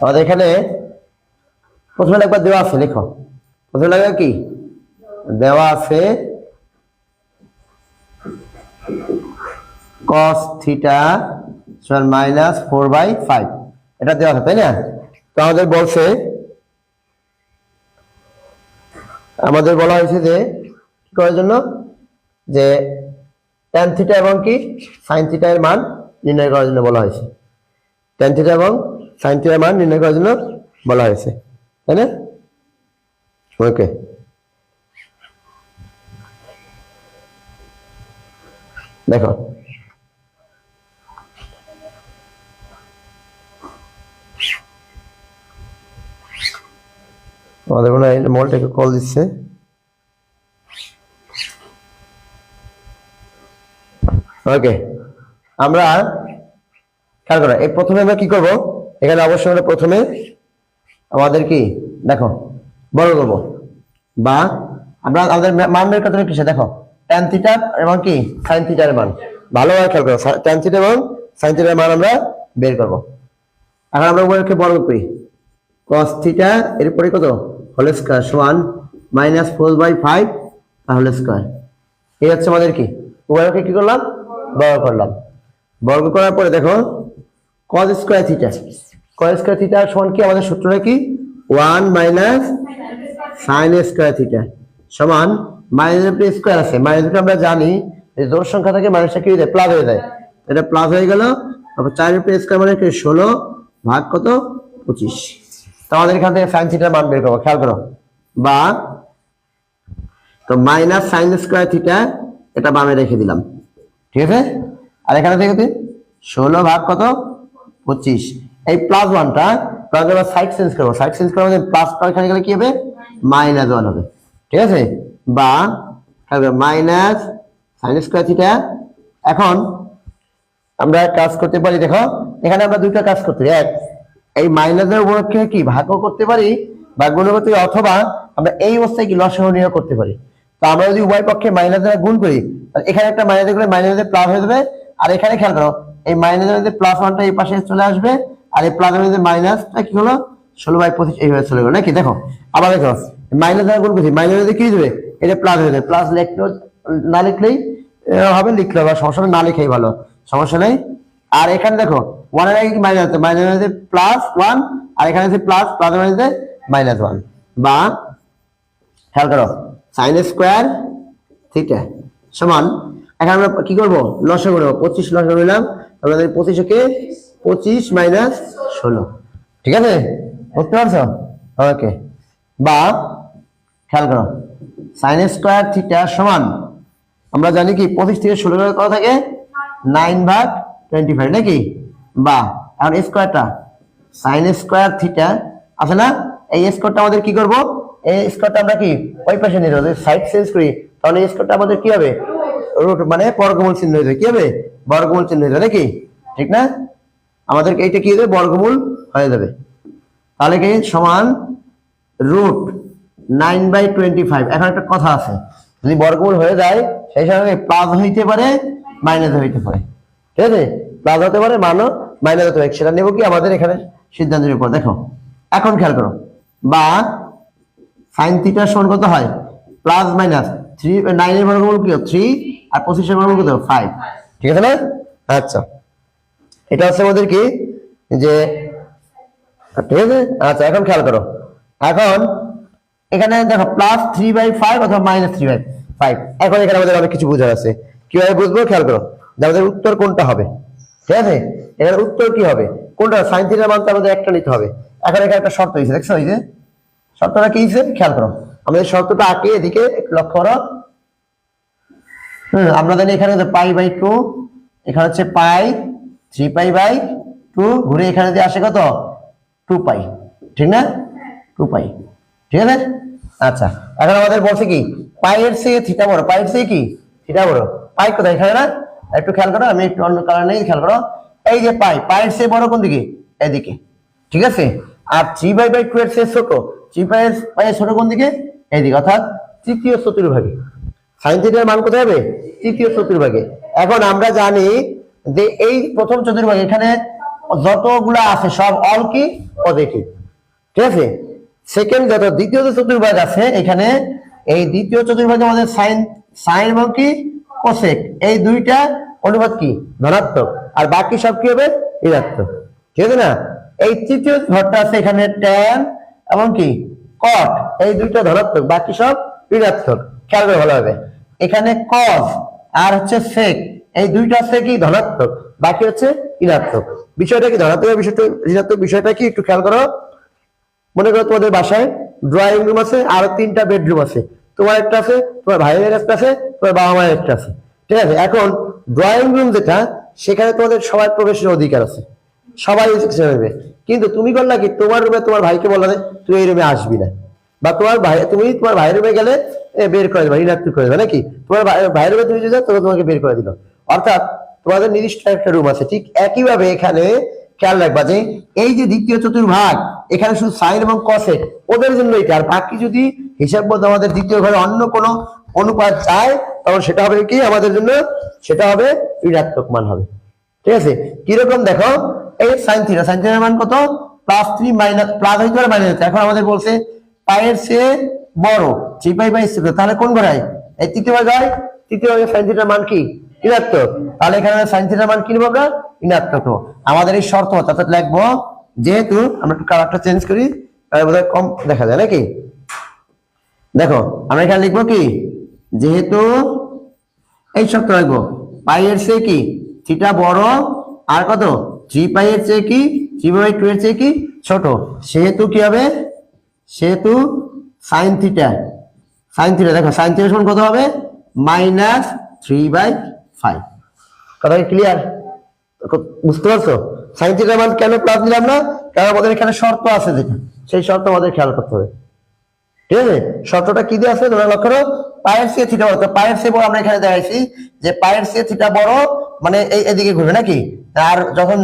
আমাদের এখানে প্রথমে একবার দেওয়া আছে, লেখো। প্রথমে লাগবে কি? দেওয়া আছে cos থিটা সমান মাইনাস ফোর বাই ফাইভ এটা দেওয়া আছে, তাই না? তো আমাদের বলছে, আমাদের বলা হয়েছে যে, কি করার জন্য? যে ট্যান থিটা এবং কি? সাইন থিটা এর মান নির্ণয় করার জন্য বলা হয়েছে। ট্যান থিটা এবং সাইন থিটার মান নির্ণয় করার জন্য বলা হয়েছে, তাই না? ওকে দেখো। আমাদের মনে হয় মলটাকে কল দিচ্ছে। ওকে আমরা খেয়াল করো? এই প্রথমে আমরা কি করব? এখানে অবশ্যই আমরা প্রথমে আমাদের কি? দেখো, বড় করব। বা আমরা আমাদের মান বের করতে কিসে? দেখো ট্যান থিটা এবং কি? সাইন থিটার মান। ভালোভাবে খেয়াল করো ট্যান থিটা এবং সাইন থিটার মান আমরা বের করব। এখন আমরা উভয়কে বর্গ করি। cos থিটা এর পরে কত? হোল স্কয়ার সমান minus four by five whole square এই হচ্ছে আমাদের কি? উভয়কে কি করলাম? বর্গ করলাম। বর্গ করার পরে দেখো, cos square theta cos square theta সমান কি? আমাদের সূত্রটা কি one minus sine square theta সমান মাইনাস স্কয়ার আছে। মাইনাস আমরা জানি যে জোর সংখ্যা থেকে মাইনাসটা কি যায়? প্লাস হয়ে যায়। এটা প্লাস হয়ে গেল। তারপর চার উপরে স্কয়ার মানে কি? ষোলো ভাগ কত? পঁচিশ। তো আমাদের এখান থেকে সাইন থিটার মান বের করব। খেয়াল করো। বা তো মাইনাস সাইন স্কয়ার থিটা এটা বামে রেখে দিলাম। ঠিক আছে? আর এখানে থেকে ষোলো ভাগ কত? পঁচিশ। এই প্লাস ওয়ানটা প্লাস এবার সাইড চেঞ্জ করব। সাইড চেঞ্জ মধ্যে প্লাস এখানে গেলে কি হবে? মাইনাস ওয়ান হবে। ঠিক আছে? বা মাইনাস সাইন স্কয়ার থিটা এখন আমরা কাজ করতে পারি, দেখো, এখানে আমরা দুইটা কাজ করতে এক, এই মাইনাসের উপলক্ষে কি ভাগ্য করতে পারি, বা করতে অথবা আমরা এই অবস্থায় কি লসহ নিয়োগ করতে পারি। তো আমরা যদি উভয় পক্ষে মাইনাস গুণ করি এখানে একটা মাইনাস করলে মাইনাসে প্লাস হয়ে যাবে। আর এখানে খেয়াল করো, এই মাইনাসের প্লাস ওয়ানটা এই পাশে চলে আসবে আর এই মধ্যে মাইনাসটা কি হলো? ষোলো বাই পঁচিশ, এইভাবে চলে গেলো, নাকি? দেখো, আবার দেখো মাইনাস দ্বারা গুণ করছি মাইনাস কি যাবে এটা প্লাস হয়ে যাবে প্লাস লিখলেও, না লিখলেই হবে, লিখলে হবে সমস্যা না লিখেই ভালো, সমস্যা নেই। আর এখানে দেখো ওয়ানের আগে মাইনাস মাইনাস প্লাস ওয়ান আর এখানে আছে plus plus minus minus one বা খেয়াল করো সাইন স্কোয়ার থিটা সমান, এখন আমরা কি করব? লসে করব পঁচিশ লসে নিলাম আমাদের পঁচিশকে পঁচিশ মাইনাস ষোলো। ঠিক আছে? বুঝতে পারছ? ওকে। বা, খেয়াল করো। সাইন স্কোয়ার থিটা সমান, আমরা জানি কি, পঁচিশ থেকে ষোলো ভাগ কত থাকে? নাইন ভাগ টোয়েন্টি ফাইভ নাকি? বা, এখন স্কোয়ারটা সাইন স্কোয়ার থিটা আছে না? এই স্কোয়ারটা আমাদের কি করব? এই স্কোয়ারটা আমরা কি, ওই পাশে নিয়ে যাব সাইড চেঞ্জ করি, তাহলে এই স্কোয়ারটা আমাদের কি হবে? রুট মানে বর্গমূল চিহ্ন হয়ে যাবে। কি হবে? বর্গমূল চিহ্ন হয়ে যাবে, নাকি? ঠিক না? আমাদের এইটা কি হবে বর্গমূল হয়ে যাবে। তাহলে কি? সমান root nine by twenty five. এখন একটা কথা আছে। যদি বর্গমূল হয়ে যায়, সেই সময় প্লাস হইতে পারে, মাইনাস হইতে পারে। ঠিক আছে? প্লাস হতে পারে মানো মাইনাস হতে পারে। সেটা নেব কি আমাদের এখানে সিদ্ধান্তের উপর। দেখো, এখন খেয়াল করো। বা সাইন থিটার সমান কত হয়? প্লাস মাইনাস থ্রি, নাইনের বর্গমূল কি থ্রি, আর পঁচিশের বর্গমূল কত ফাইভ। ঠিক আছে না? আচ্ছা। এটা হচ্ছে আমাদের কি? যে, ঠিক আছে? আচ্ছা এখন খেয়াল করো। এখন, এখানে দেখো প্লাস থ্রি বাই ফাইভ অথবা মাইনাস থ্রি বাই ফাইভ এখন এখানে আমাদের অনেক কিছু বোঝার আছে। কীভাবে বুঝব? খেয়াল করো। যে আমাদের উত্তর কোনটা হবে? ঠিক আছে? এখানে উত্তর কি হবে? কোনটা? সাইন থিটার মান আমাদের একটা নিতে হবে। এখন এখানে একটা শর্ত হয়েছে, দেখছ? এই যে, শর্তটা কি হয়েছে? খেয়াল করো। আমাদের শর্তটা আঁকে এদিকে লক্ষ্য করো। হুম, আমরা জানি এখানে পাই বাই টু এখানে হচ্ছে pi three pi by two ঘুরে এখানে যে আসে কত? টু পাই ঠিক না? টু পাই ঠিক আছে? আচ্ছা এখন আমাদের বলছে কি পাইয়ের সে থিটা বড়। পাইয়ের সে কি? থিটা বড়। পাই কোথায়? এখানে না? একটু খেয়াল করো, আমি একটু অন্য কালার নেই খেয়াল করো। এই যে পাই পাইয়ের সে বড় কোন দিকে? এদিকে, ঠিক আছে? আর থ্রি বাই বাই টু এর সে ছোট থ্রি পাইয়ের পাইয়ের ছোট কোন দিকে? এইদিকে অর্থাৎ তৃতীয় চতুর্ভাগে। সাইন থিটার মান কোথায় হবে? তৃতীয় চতুর্ভাগে। এখন আমরা জানি যে এই প্রথম চতুর্ভাগ, এখানে যতগুলা আছে, সব অল কি? পজিটিভ ঠিক আছে? সেকেন্ড যত, দ্বিতীয় যে চতুর্ভাগ আছে, এখানে এই দ্বিতীয় চতুর্ভাগে আমাদের সাইন সাইন এবং কি? কোসেক এই দুইটা অনুপাত কি? ধনাত্মক। আর বাকি সব কি হবে? ঋণাত্মক। ঠিক আছে না? এই তৃতীয় ঘরটা আছে এখানে ট্যান এবং কি? কট এই দুইটা ধনাত্মক, বাকি সব ঋণাত্মক। খেয়াল করে ভালো হবে। এখানে কজ আর হচ্ছে সেক এই দুইটা আছে কি? ধনাত্মক। বাকি হচ্ছে ঋণাত্মক। বিষয়টা কি? ধনাত্মক বিষয়টা, ঋণাত্মক বিষয়টা কি? একটু খেয়াল করো। মনে করো তোমাদের বাসায় ড্রয়িং রুম আছে, আর তিনটা বেডরুম আছে। তোমার একটা আছে, তোমার ভাইয়ের একটা আছে, তোমার বাবা মায়ের একটা আছে। ঠিক আছে? এখন ড্রয়িং রুম যেটা, সেখানে তোমাদের সবার প্রবেশের অধিকার আছে। সবাই কিন্তু তুমি করলা কি? তোমার রুমে তোমার ভাইকে বললা তুই এই রুমে আসবি না। বা তোমার ভাই, তুমি তোমার ভাইয়ের রুমে গেলে বের করে দেবে, ঋণাত্মক করে দেবে। নাকি? তোমার ভাই- ভাইয়ের রুমে তুমি যদি তোমাকে বের করে দিল। অর্থাৎ তোমাদের নির্দিষ্ট একটা রুম আছে, ঠিক একইভাবে এখানে খেয়াল রাখবা যে এই যে দ্বিতীয় চতুর্ভাগ, এখানে শুধু সাইন এবং কসে ওদের জন্য এটা, আর বাকি যদি হিসাব মতো আমাদের দ্বিতীয় ঘরে অন্য কোনো অনুপাত চায় তখন সেটা হবে কি? আমাদের জন্য সেটা হবে ঋণাত্মক মান হবে। ঠিক আছে? কীরকম দেখো? এই সাইন থিটা সাইন থিটার মান কত? প্লাস থ্রি মাইনাস প্লাস হইতে পারে মাইনাস এখন আমাদের বলছে পায়ের চেয়ে বড় থ্রি পাই বাই তাহলে কোন ঘরায় এই তৃতীয় হয় তৃতীয় সাইন থিটার মান কি? ঋণাত্মক। তাহলে এখানে সাইন থিটার মান কি নেব আমরা? ঋণাত্মক নেব। আমাদের এই শর্ত অর্থাৎ লিখব, যেহেতু আমরা একটু কালারটা চেঞ্জ করি, তাহলে বোধহয় কম দেখা যায়, নাকি? দেখো, আমরা এখানে লিখব কি? যেহেতু এই শর্ত রাখব পাই এর চেয়ে কি? থিটা বড়, আর কত? থ্রি পাই এর চেয়ে কি? থ্রি বাই টু এর চেয়ে কি? ছোট। সেহেতু কি হবে? সেহেতু সাইন থিটা সাইন থিটা দেখো সাইন থিটা কত হবে? মাইনাস থ্রি বাই ফাইভ কথা ক্লিয়ার বুঝতে পারছ? সাইন থিটার মান কেন প্লাস দিলাম না? কারণ আমাদের এখানে শর্ত আছে যেটা। সেই শর্ত আমাদের খেয়াল করতে হবে। ঠিক আছে? শর্তটা কি দিয়ে আছে? তোমরা লক্ষ্য করো। পায়ের সে থিটা বড়। পায়ের সে বড় আমরা এখানে দেখাইছি যে পায়ের সে থিটা বড় মানে এই এদিকে ঘুরবে নাকি? আর যখন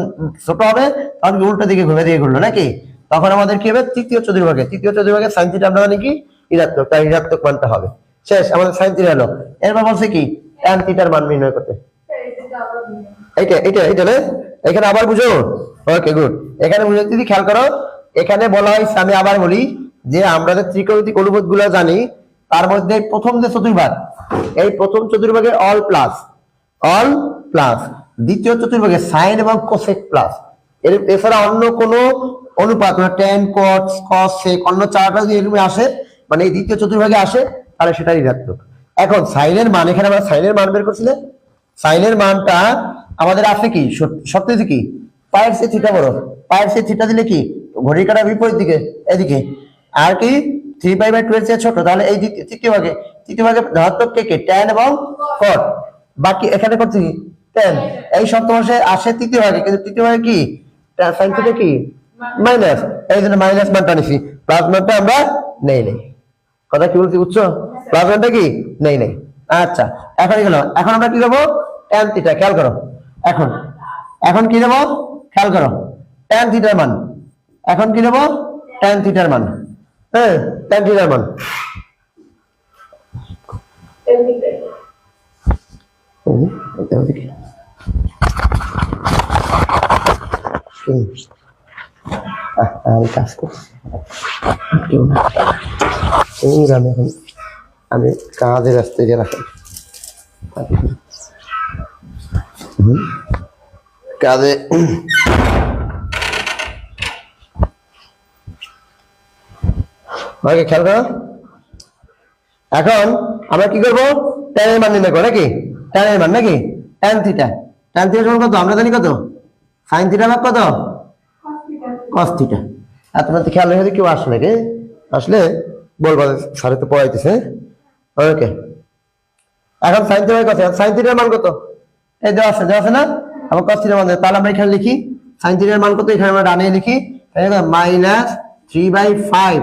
ছোট হবে, তখন উল্টো দিকে ঘুরে দিকে ঘুরলো নাকি? তখন আমাদের কি হবে? তৃতীয় চতুর্ভাগে। তৃতীয় চতুর্ভাগে সাইন থিটা আমরা জানি কি? ঋণাত্মক। তাই ঋণাত্মক মানটা হবে। শেষ। আমাদের সাইন থিটা হলো। এরপর বলছে কি? ট্যান থিটার মান নির্ণয় করতে। এটা এটা না এখানে আবার বুঝো। ওকে গুড এখানে বুঝো, যদি খেয়াল করো, এখানে বলা হয়েছে, আমি আবার বলি যে আমরা যে ত্রিকোণমিতিক অনুপাতগুলো জানি, তার মধ্যে প্রথম যে চতুর্ভাগ, এই প্রথম চতুর্ভাগে অল প্লাস অল প্লাস দ্বিতীয় চতুর্ভাগে সাইন এবং কোসেক প্লাস এর, এছাড়া অন্য কোনো অনুপাত মানে টেন কট কস সেক অন্য চারটা যদি এরকম আসে মানে এই দ্বিতীয় চতুর্ভাগে আসে, তাহলে সেটা ঋণাত্মক। এখন সাইনের মান, এখানে আমরা সাইনের মান বের করছিলেন সাইনের মানটা আমাদের আছে কি? সত্যি কি? পায়ের সে থিটা বড়। পায়ের সে থিটা দিলে কি? ঘড়ির কাটা বিপরীত দিকে, এদিকে। আর কি? থ্রি পাই বাই টুয়েলভ চেয়ে ছোট। তাহলে এই তৃতীয় ভাগে তৃতীয় ভাগে ধনাত্মক কে কে? ট্যান এবং কট বাকি এখানে করছি কি? ট্যান এই সপ্তমাসে আসে তৃতীয় ভাগে। কিন্তু তৃতীয় ভাগে কি? সাইন থিটা কি? মাইনাস এই জন্য মাইনাস মানটা নিছি। প্লাস মানটা আমরা নেই নেই কথা কি বলছি? বুঝছ? প্লাস মানটা কি? নেই নেই। আচ্ছা এখন গেল এখন আমরা কি দেবো ট্যান থিটা খেয়াল করো। এখন এখন কি দেবো খেয়াল করো। ট্যান থিটার মান। এখন কি দেবো ট্যান থিটার মান। হ্যাঁ ট্যান থিটার মান। কাজ করছি। আমি এখন। আমি কাজে ব্যস্ত গিয়ে রাখি। হুম। কাজে ওকে খেয়াল করো। এখন আমরা কি করব? ট্যানের মান নির্ণয় করব নাকি? ট্যানের মান নাকি? ট্যান থিটা ট্যান থিটা সমান কত? আমরা জানি কত? সাইন থিটা ভাগ কত? কস থিটা আর তোমরা তো খেয়াল রেখে কেউ আসলে কে আসলে বলবা স্যারে তো পড়াইতেছে। ওকে এখন সাইন থিটার কত সাইন থিটার মান কত? এই দেওয়া আছে দেওয়া আছে না? আবার কস থিটার মান। তাহলে আমরা এখানে লিখি, সাইন থিটার মান কত? এখানে আমরা ডানে লিখি মাইনাস থ্রি বাই ফাইভ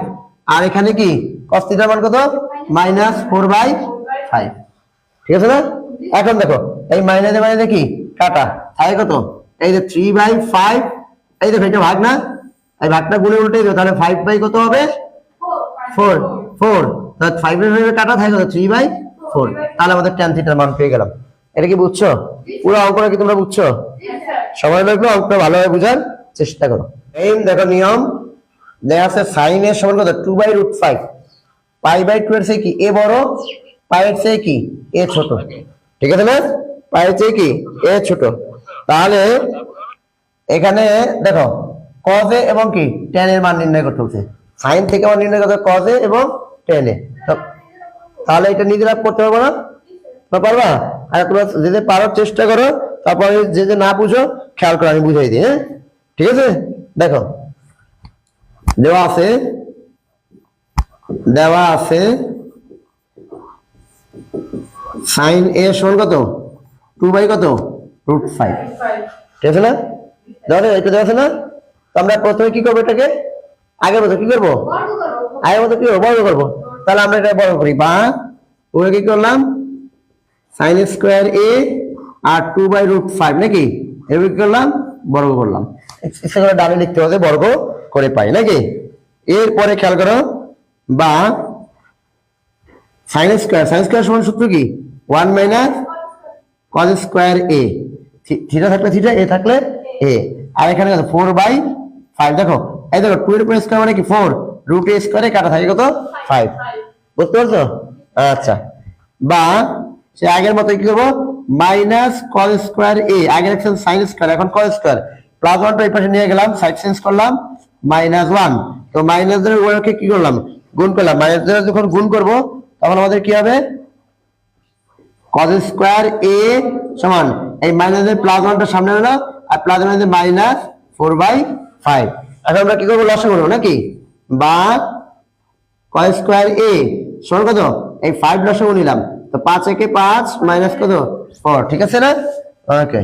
আর এখানে কি? কস থিটার মান কত? মাইনাস ফোর বাই ফাইভ ঠিক আছে না? এখন দেখো, এই মাইনাসে মাইনাসে কি? কাটা। থাকে কত? এই যে থ্রি বাই ফাইভ এই দেখো এটা ভাগ না? এই ভাগটা গুণে উল্টে দিও, তাহলে ফাইভ বাই কত হবে? ফোর ফোর তাহলে ফাইভ এর ফাইভে কাটা থাকে থ্রি বাই ফোর তাহলে আমাদের টেন থিটার মান পেয়ে গেলাম। এটা কি বুঝছ? পুরো অঙ্কটা কি তোমরা বুঝছ. সময় লাগবে অঙ্কটা ভালোভাবে বোঝার চেষ্টা করো। এই দেখো নিয়ম। দেখা আছে সাইন এর সমান কত? Two by root five pi by two এর কি? এ বড়। পাই এর চেয়ে কি? এ ছোট। ঠিক আছে না? পাই এর চেয়ে কি? এ ছোট। তাহলে এখানে দেখো কজে এবং কি? টেন এর মান নির্ণয় করতে হচ্ছে সাইন থেকে মান নির্ণয় করতে কজে এবং টেনে তাহলে এটা নিজেরা করতে পারব না? পারবা? আর তোমরা যে যে পারার চেষ্টা করো। তারপরে যে যে না বুঝো খেয়াল করো আমি বুঝাই দিই হ্যাঁ? ঠিক আছে? দেখো। দেওয়া আছে। দেওয়া আছে। সাইন এ সমান কত? টু বাই কত? রুট ফাইভ ঠিক আছে না? দেওয়া এটা দেওয়া আছে না? তো আমরা প্রথমে কি করব এটাকে? আগের মতো কি করব? আগের মতো কি করব? বর্গ করব। তাহলে আমরা এটা বর্গ করি। বা ওকে কি করলাম? সাইন স্কোয়ার এ আর টু বাই রুট ফাইভ নাকি? এবার কি করলাম? বর্গ করলাম। ইচ্ছে করে ডানে লিখতে হবে বর্গ করে পাই নাকি? এরপরে খেয়াল করো বা সাইন স্কোয়ার সাইন স্কোয়ার সমান সূত্র কি? One minus cos square A theta থাকলে থিটা এ থাকলে এ আর এখানে ফোর বাই ফাইভ দেখো। এই দেখো টু এর স্কোয়ার মানে কি? ফোর রুট এ স্কোয়ারে কাটা থাকে কত? ফাইভ বুঝতে পারছ? আচ্ছা। বা সে আগের মতো কি করব? মাইনাস কজ স্কোয়ার এ আগের একশন সাইন স্কোয়ার এখন কজ স্কোয়ার প্লাস ওয়ানটা এই পাশে নিয়ে গেলাম সাইড চেঞ্জ করলাম মাইনাস ওয়ান তো মাইনাস এর ওয়ানকে কি করলাম? গুণ করলাম। মাইনাস যখন গুণ করব, তখন আমাদের কি হবে? কজ স্কোয়ার এ সমান। এই মাইনাসের প্লাস ওয়ানটা সামনে হলো আর প্লাস মাইনাসের মাইনাস ফোর বাই ফাইভ এখন আমরা কি করব? লসা করব নাকি? বা কয় স্কোয়ার এ, সমান কত? এই ফাইভ লসা নিলাম। তো পাঁচ একে পাঁচ মাইনাস কত? ফোর ঠিক আছে না? ওকে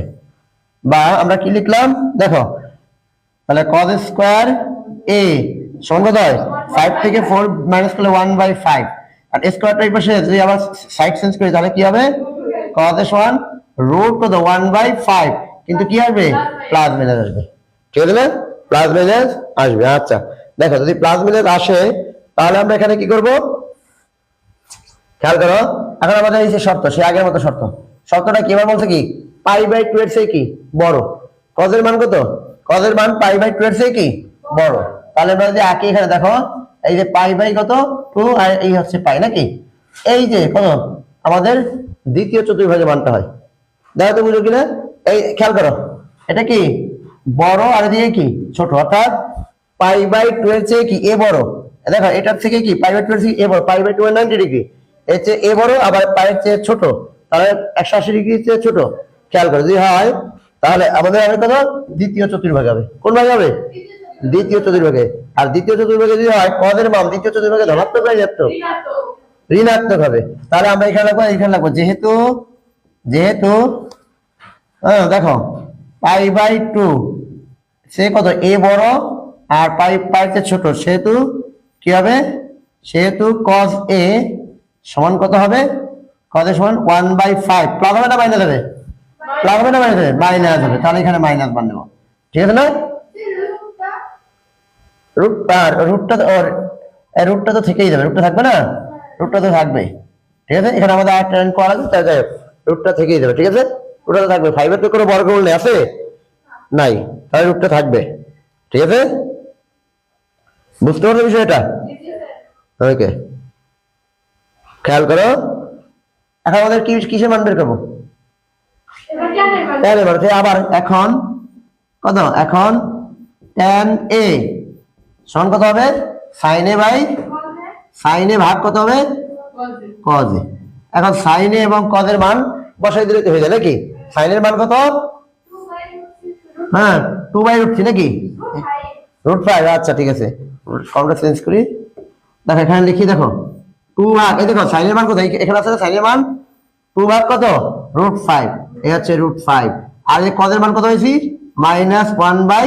বা আমরা কি লিখলাম? দেখো, তাহলে কজ স্কোয়ার এ, সমান কত হয়? ফাইভ থেকে ফোর মাইনাস করলে ওয়ান বাই ফাইভ আর স্কোয়ারটা এই পাশে যদি আবার সাইড চেঞ্জ করি, তাহলে কি হবে? কজ সমান রুট কত? ওয়ান বাই ফাইভ কিন্তু কি আসবে? প্লাস মাইনাস আসবে। ঠিক আছে না? প্লাস আসবে আচ্ছা। দেখো, যদি প্লাস আসে, তাহলে আমরা এখানে কি করব? খেয়াল করো, এখন আমাদের এই যে শর্ত, সে আগের মতো শর্ত। শর্তটা কি বলছে কি? পাই বাই টু এর কি? বড়। কজের মান কত? কজের মান পাই বাই টু এর কি? বড়। তাহলে আমরা যদি আঁকি এখানে, দেখো, এই যে পাই বাই কত? টু, আর এই হচ্ছে পাই, নাকি? এই যে কত আমাদের দ্বিতীয় চতুর্ভাগের মানটা হয়। দেখো তো বুঝো কিনা? এই, খেয়াল করো। এটা কি? বড় আর দিয়ে কি? ছোট। অর্থাৎ পাই বাই টু এর চেয়ে কি? এ বড়। দেখো এটার থেকে কি? পাই বাই টু এর এ বড়। Pi by two ninety degree এর চেয়ে এ বড় আবার পায়ের চেয়ে ছোট। তাহলে একশো আশি ডিগ্রি চেয়ে ছোট। খেয়াল করে যদি হয় তাহলে আমাদের হবে কত? দ্বিতীয় চতুর্ভাগ হবে। কোন ভাগ হবে? দ্বিতীয় চতুর্ভাগে। আর দ্বিতীয় চতুর্ভাগে যদি হয় কদের মান? দ্বিতীয় চতুর্ভাগে ধনাত্মক হয় ঋণাত্মক? ঋণাত্মক। হবে। তাহলে আমরা এখানে লাগবো এখানে লাগবো যেহেতু যেহেতু হ্যাঁ দেখো পাই বাই টু। সে কত? এ বড় আর পাই, পাইতে ছোট। সেহেতু কি হবে? সেহেতু কজ এ সমান কত হবে? কজ এ সমান ওয়ান বাই ফাইভ প্লাস হবে না মাইনাস হবে? প্লাস হবে না মাইনাস হবে? মাইনাস হবে। তাহলে এখানে মাইনাস মান নেব। ঠিক আছে না? রুট আর রুটটা ওর রুটটা তো থেকেই যাবে। রুটটা থাকবে না? রুটটা তো থাকবে ঠিক আছে? এখানে আমাদের আরেকটা রান করা লাগবে তাই রুটটা থেকেই যাবে। ঠিক আছে? রুটটা তো থাকবে ফাইভের তো কোনো বর্গমূল নেই আছে? নাই। তাহলে রুটটা থাকবে। ঠিক আছে? বুঝতে পারছ বিষয়টা? ওকে। খেয়াল করো। এখন আমাদের কি কিসে মান বের করব? আবার এখন কত? এখন tan এ সমান কত হবে? Sine A by sine A ভাগ কত হবে? কজ এখন সাইন এ এবং কজের মান বসাই দিলে হয়ে যায় নাকি? সাইনের মান কত? হ্যাঁ টু বাই রুট থ্রি নাকি? রুট ফাইভ আচ্ছা ঠিক আছে। ফর্মটা চেঞ্জ করি। দেখো, এখানে লিখি, দেখো। টু ভাগ, এই দেখো সাইনের মান কত এখানে আছে সাইনের মান? টু ভাগ কত? রুট ফাইভ এই হচ্ছে রুট ফাইভ আর এই কদের মান কত হয়েছি? Minus one by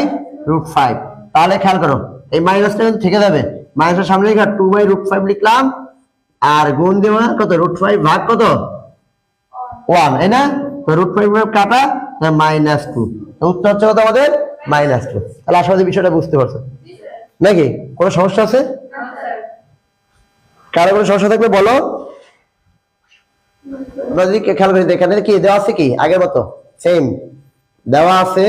root five তাহলে খেয়াল করো, এই মাইনাসটা কিন্তু থেকে যাবে। মাইনাসের সামনে লিখা টু বাই রুট ফাইভ লিখলাম। আর গুণ দেওয়া কত? রুট ফাইভ ভাগ কত? ওয়ান তাই না? রুট ফাইভ কাটা মাইনাস টু উত্তর হচ্ছে কত আমাদের? মাইনাস টু তাহলে আশা করি বিষয়টা বুঝতে পারছ। নাকি? কোনো সমস্যা আছে? কারও কোনো সমস্যা থাকলে বলো। যদি খেয়াল করি এখানে কি, দেওয়া আছে কি? আগের মতো? সেম দেওয়া আছে।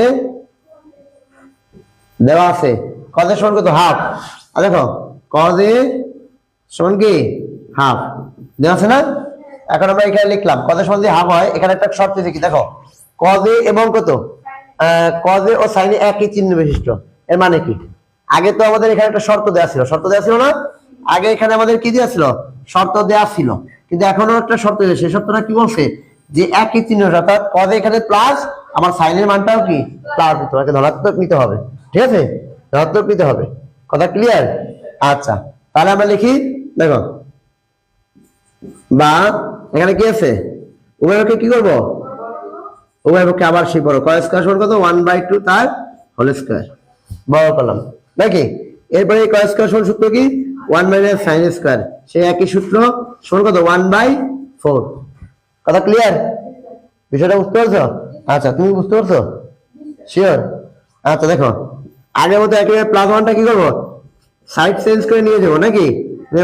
দেওয়া আছে। কজের সমান কত? হাফ আর দেখো কজে সমান কি? হাফ দেওয়া আছে না? এখন আমরা এখানে লিখলাম কজের সমান যদি হাফ হয়, এখানে একটা শর্ত দেখি দেখো কজে এবং কত? কজে ও সাইনে একই চিহ্ন বিশিষ্ট, এর মানে কি? আগে তো আমাদের এখানে একটা শর্ত দেওয়া ছিল, শর্ত দেওয়া ছিল না? আগে এখানে আমাদের কি দেওয়া ছিল? শর্ত দেওয়া ছিল। কিন্তু এখনও একটা শর্ত দিয়েছে সেই শর্তটা কি বলছে? যে একই চিহ্ন, অর্থাৎ কজে এখানে প্লাস আমার সাইনের মানটাও কি? প্লাস তোমাকে ধনাত্মক নিতে হবে। ঠিক আছে? ধনাত্মক নিতে হবে। কথা ক্লিয়ার আচ্ছা তাহলে আমরা লিখি, দেখো, বা এখানে কি আছে? উভয়কে কি করব? উভয়পক্ষে আবার সেই বড় কয় স্কোয়ার সমান কত? ওয়ান বাই টু তার হোল স্কোয়ার বড় করলাম নাকি? এরপরে এই কয় স্কোয়ার সমান সূত্র কি? ওয়ান মাইনাস সাইন স্কোয়ার সেই একই সূত্র সমান কত? ওয়ান বাই ফোর কথা ক্লিয়ার বিষয়টা বুঝতে পারছ? আচ্ছা তুমি বুঝতে পারছ? শিওর আচ্ছা দেখো। আগের মতো একেবারে প্লাস ওয়ানটা কি করব? সাইড চেঞ্জ করে নিয়ে যাব, নাকি?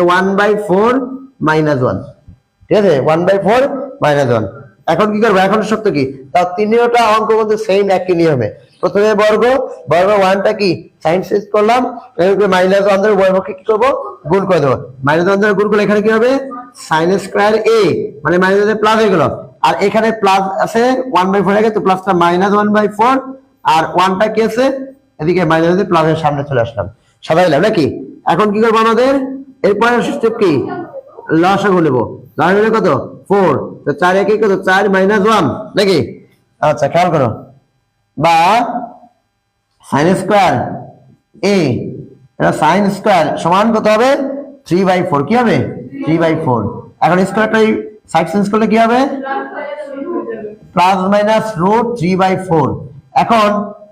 One by four minus one ঠিক আছে? One by four minus one এখন কি করব? এখন সত্য কি? তার তিনটা অঙ্ক কিন্তু সেম একই নিয়মে। প্রথমে বর্গ বর্গ ওয়ানটা কি? সাইন চেঞ্জ করলাম। মাইনাস ওয়ান ধরে উভয়পক্ষে কি করব? গুণ করে দেবো। মাইনাস ওয়ান ধরে গুণ করলে এখানে কি হবে? সাইন স্কোয়ার এ মানে মাইনাস ওয়ান প্লাস হয়ে গেল। আর এখানে প্লাস আছে ওয়ান বাই ফোর আগে, তো প্লাসটা মাইনাস ওয়ান বাই ফোর আর ওয়ানটা কি আছে? এদিকে মাইনাস প্লাসের সামনে চলে আসলাম। সাজাইলাম নাকি? এখন কি করব আমাদের? এরপরে স্টেপ কি? লসাগু নেব লসাগু কত? ফোর তো চার একে কত? চার মাইনাস ওয়ান নাকি? আচ্ছা খেয়াল করো। বা সাইন স্কোয়ার এ এটা সাইন স্কোয়ার সমান কত হবে? থ্রি বাই ফোর কি হবে? থ্রি বাই ফোর এখন স্কোয়ারটাই সাইড চেঞ্জ করলে কি হবে? Plus minus root three by four এখন,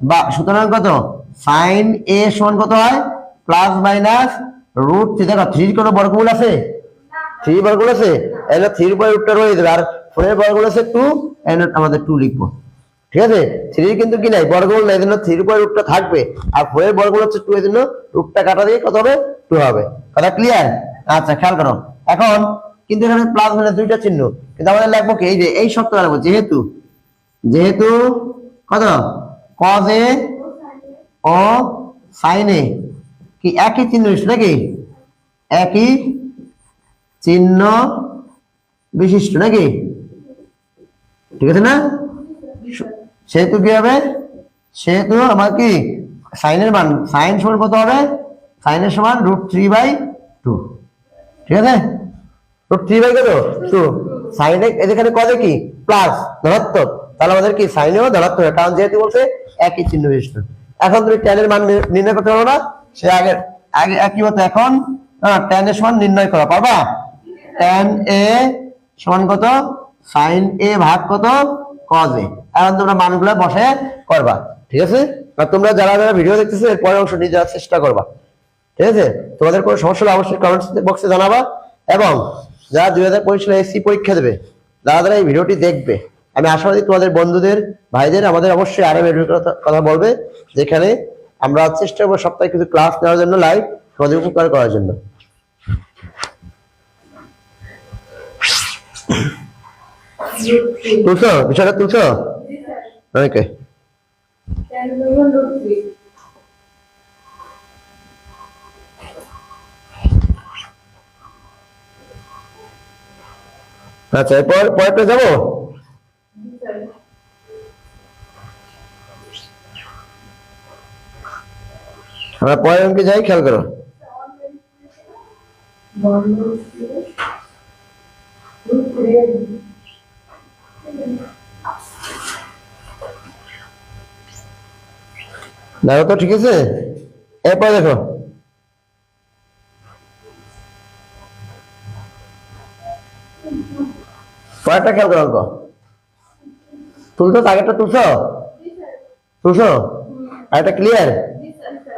বা, সুতরাং কত? সাইন এ সমান কত হয়? প্লাস মাইনাস রুট থ্রি দেখো থ্রির কোনো বর্গমূল আছে? থ্রি বর্গমূল আছে এখানে থ্রির পরে রুটটা রয়ে যাবে আর ফোরের বর্গমূল আছে টু এখানে আমাদের টু লিখব। ঠিক আছে? থ্রির কিন্তু কি নাই? বর্গমূল নাই জন্য থ্রির পরে রুটটা থাকবে। আর ফোরের বর্গমূল হচ্ছে টু এর জন্য রুটটা কাটা দিয়ে কত হবে? টু হবে। কথা ক্লিয়ার আচ্ছা খেয়াল করো। এখন কিন্তু এখানে প্লাস মানে দুইটা চিহ্ন। কিন্তু আমাদের লাগবো কি? এই যে, এই শর্ত লাগবো যেহেতু যেহেতু কত? কজে ও সাইনে কি, একই চিহ্ন নাকি? একই চিহ্ন বিশিষ্ট নাকি? ঠিক আছে না? সেহেতু কি হবে? সেহেতু আমার কি? সাইনের মান সাইন সমান কত হবে? সাইনের সমান রুট থ্রি বাই টু। ঠিক আছে? রুট থ্রি বাই কত? টু। সাইনে এখানে কত কি? প্লাস ধনাত্মক। তাহলে আমাদের কি? সাইনেও ধনাত্মক। হবে, কারণ যেহেতু বলছে একই চিহ্ন বিশিষ্ট। এখন তুমি ট্যানের মান নির্ণয় করতে পারো না? সে আগে আগে একই মতো এখন ট্যানের সমান নির্ণয় করা পারবা? ট্যান এ সমান কত? সাইন এ ভাগ কত? Cos A. এখন তোমরা মানগুলো বসে করবা, ঠিক আছে? আর তোমরা যারা যারা ভিডিও দেখতেছো, এর পরের অংশ নিয়ে যাওয়ার চেষ্টা করবা, ঠিক আছে? তোমাদের কোনো সমস্যা হলে অবশ্যই কমেন্ট বক্সে জানাবা, এবং যারা দুই হাজার পঁচিশ সালে এসসি পরীক্ষা দেবে, যারা যারা এই ভিডিওটি দেখবে, আমি আশাবাদী তোমাদের বন্ধুদের, ভাইদের, আমাদের অবশ্যই আরও কথা বলবে, যেখানে আমরা চেষ্টা করব সপ্তাহে কিছু ক্লাস নেওয়ার জন্য লাইভ তোমাদের উপকার করার জন্য। তুলছো বিষয়টা তুলছো ওকে আচ্ছা এরপর পরেরটা যাব আমরা পরের অঙ্কে যাই খেয়াল করো দেখো তো, ঠিক আছে? এরপর দেখো। পরেরটা খেয়াল করো অঙ্ক তুলছো আগেরটা তুলছো? তুলছো? আর এটা ক্লিয়ার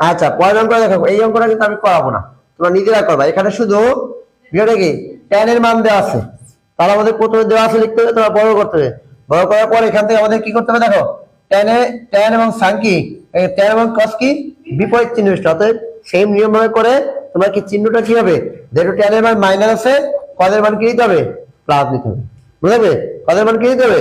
আচ্ছা পরের অঙ্ক দেখো। এই অঙ্কটা কিন্তু আমি করাবো না। তোমরা নিজেরা করবা। এখানে শুধু, কি ট্যান এর মান দেওয়া আছে। তাহলে আমাদের প্রথমে দেওয়া আছে লিখতে হবে তোমরা বড় করতে হবে। বড় করার পর এখান থেকে আমাদের কি করতে হবে দেখো? ট্যানে ট্যান এবং সান কি? ট্যান এবং কস কি? বিপরীত চিহ্ন বিশিষ্ট। অতএব সেম নিয়ম ভাবে করে তোমার কি চিহ্নটা কি হবে? যেহেতু ট্যান এর মান মাইনাস আছে কদের মান কি দিতে হবে? প্লাস দিতে হবে। বুঝতে পারবে কদের মান কি দিতে হবে?